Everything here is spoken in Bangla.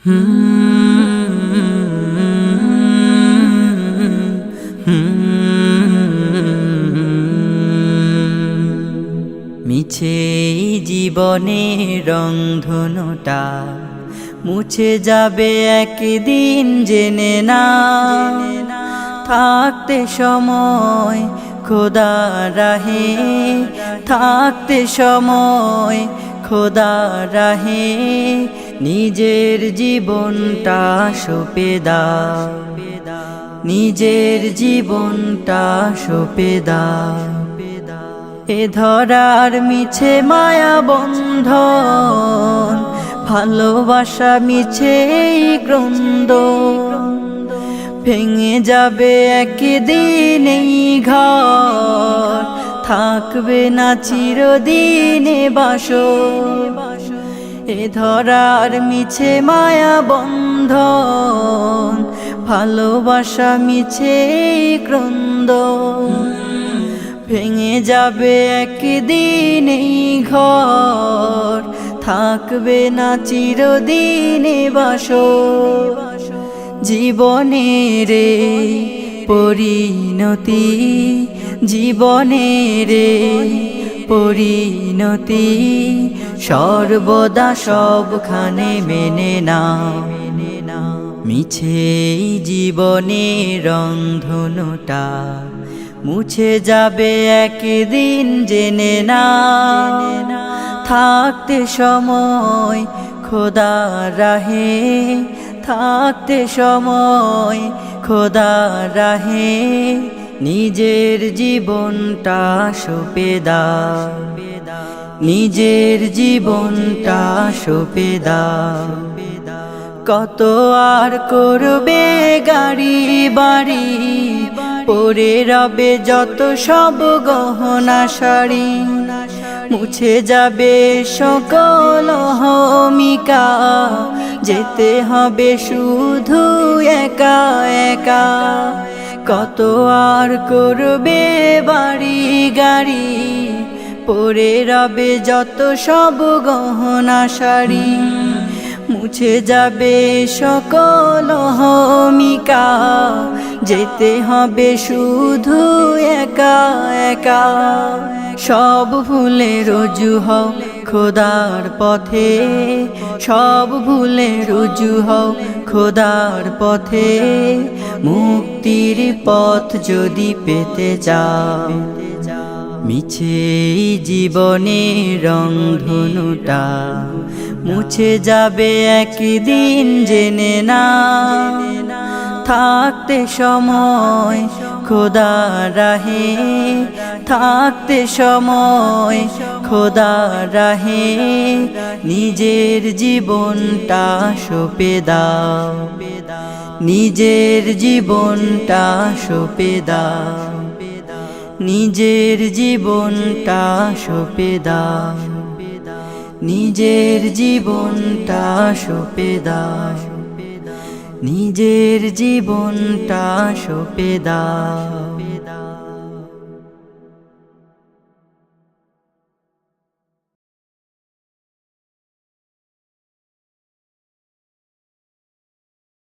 মিছে জীবনে রংধনুটা মুছে যাবে একদিন জেনে না। থাকতে সময় খোদা রাহে, থাকতে সময় খোদা রাহে। নিজের জীবনটা সপে দাও নিজের জীবনটা সপে দাও এ ধরার মিছে মায়া বন্ধন, ভালোবাসা মিছে গ্রন্দ ভেঙে যাবে একদিন এই ঘর, থাকবে না চিরদিনে বাস বাসো এ ধরার মিছে মায়া বন্ধন, ভালোবাসা মিছে ক্রন্দ ভেঙে যাবে একদিন এই ঘর, থাকবে না চিরদিনে বাস জীবনের পরিণতি জীবনের পরিণতি সর্বদা সবখানে মেনে না। মিছে এই জীবনে রংধনুটা মুছে যাবে একদিন জেনে না। থাকতে সময় খোদা রাহে, থাকতে সময় খোদা রাহে, নিজের জীবনটা সপে দাও। নিজের জীবনটা সপে কত আর করবে গাড়ি, বাড়ি পরে রবে যত সব গহনা শাড়ি। মুছে যাবে সকল হমিকা যেতে হবে শুধু একা একা। কত আর করবে বাড়ি, গাড়ি পরে রবে যত সব গহনা শাড়ি। মুছে যাবে সকল হমিকা যেতে হবে শুধু একা একা। সব ভুলে রুজু হও খোদার পথে, সব ভুলে রুজু হও খোদার পথে। মুক্তির পথ যদি পেতে যাও মিছে এই জীবনে রংধনুটা মুছে যাবে একদিন জেনে না। থাকতে সময় খোদা রাহে, থাকতে সময় খোদা রাহে, নিজের জীবনটা সপে দাও, নিজের জীবনটা সপে দাও। নিজের জীবনটা সপে নিজের জীবনটা সপে নিজের জীবনটা সপে